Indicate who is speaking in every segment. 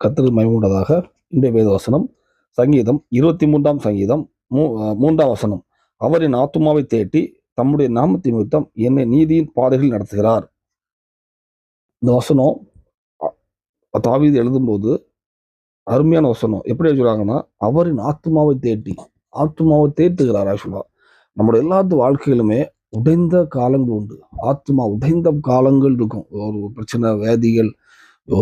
Speaker 1: கத்தது மயமுண்டதாக இன்றைய வேத வசனம் சங்கீதம் இருபத்தி மூன்றாம் சங்கீதம் மூ மூன்றாம் வசனம். அவரின் ஆத்துமாவை தேட்டி தம்முடைய நாமத்தின் நிமித்தம் என்னை நீதியின் பாதைகளில் நடத்துகிறார். இந்த வசனம் தாவீது எழுதும்போது அருமையான வசனம். எப்படி சொல்கிறாங்கன்னா அவரின் ஆத்மாவை தேட்டி ஆத்மாவை தேட்டுகிறார் ஆக்சுவலாக நம்மளோட எல்லாத்து வாழ்க்கையிலுமே உடைந்த காலங்கள் உண்டு. ஆத்மா உடைந்த காலங்கள் இருக்கும். ஒரு பிரச்சனை வேதிகள்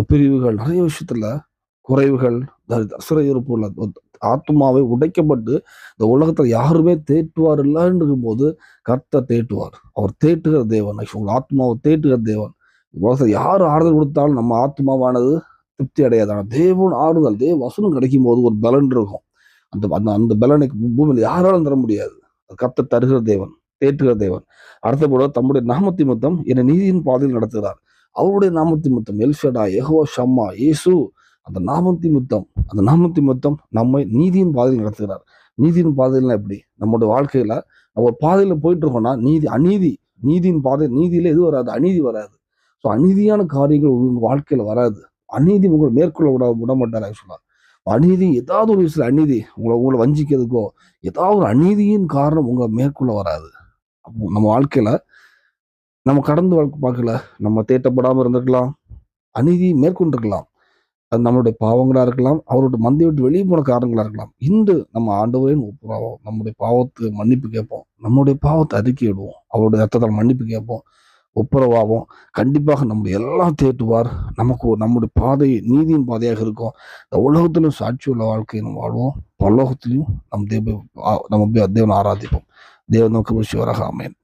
Speaker 1: பிரிவுகள் நிறைய விஷயத்துல குறைவுகள் தரி- உள்ள ஆத்மாவை உடைக்கப்பட்டு இந்த உலகத்தில் யாருமே தேற்றுவார் இல்லைன்னு இருக்கும்போது கர்த்தர் தேட்டுவார் அவர் தேட்டுகிற தேவன். உங்கள் ஆத்மாவை தேட்டுகிற தேவன். உலகத்தில் யார் ஆறுதல் கொடுத்தாலும் நம்ம ஆத்மாவானது திருப்தி அடையாது தேவன் ஆறுதல் தேவ வசனம் கிடைக்கும் போது ஒரு பலன் இருக்கும். அந்த அந்த அந்த பலனுக்கு பூமியில் யாராலும் தர முடியாது. அது கர்த்தர் தருகிற தேவன் தேற்றுகிற தேவன். அடுத்தபோல தம்முடைய நாமத்தி மொத்தம் என்னை நீதியின் பாதையில் நடத்துகிறார். அவருடைய நாமத்தி முத்தம் எல்ஷடா எஹோ ஷம்மா இயேசு அந்த நாமத்தி முத்தம் அந்த நாமத்தி முத்தம் நம்மை நீதியின் பாதையில் நடத்துகிறார். நீதியின் பாதையில எப்படி? நம்மளுடைய வாழ்க்கையில நம்ம பாதையில போயிட்டு இருக்கோம்னா நீதி அநீதி நீதியின் பாதை நீதியில எது வராது அநீதி வராது. ஸோ அநீதியான காரியங்கள் உங்க வாழ்க்கையில வராது. அநீதி உங்களை மேற்கொள்ள விட விட மாட்டார் ஆக்சுவலா அநீதி ஏதாவது ஒரு விஷயத்தில் அநீதி உங்களை உங்களை வஞ்சிக்கிறதுக்கோ ஏதாவது ஒரு அநீதியின் காரணம் உங்களை மேற்கொள்ள வராது. அப்போ நம்ம வாழ்க்கையில நம்ம கடந்து வாழ்க்கை பார்க்கல. நம்ம தேட்டப்படாமல் இருந்திருக்கலாம். அநீதி மேற்கொண்டிருக்கலாம். அது நம்மளுடைய பாவங்களாக இருக்கலாம். அவருடைய மந்தை விட்டு வெளியே போன காரணங்களாக இருக்கலாம். இன்று நம்ம ஆண்டவரையும் ஒப்புறாவோம் நம்முடைய பாவத்துக்கு மன்னிப்பு கேட்போம். நம்முடைய பாவத்தை அறிக்கையிடுவோம் அவருடைய ரத்தத்தால் மன்னிப்பு கேட்போம். ஒப்புரவாவோம். கண்டிப்பாக நம்முடைய எல்லாம் தேட்டுவார் நமக்கு நம்முடைய பாதை நீதியின் பாதையாக இருக்கும். இந்த உலகத்திலும் சாட்சி உள்ள வாழ்க்கையை நம்ம வாழ்வோம். பல்லோகத்திலையும் நம் தேவ நம்ம தேவனை ஆராதிப்போம். தேவன் நோக்கு சிவராக அமையன்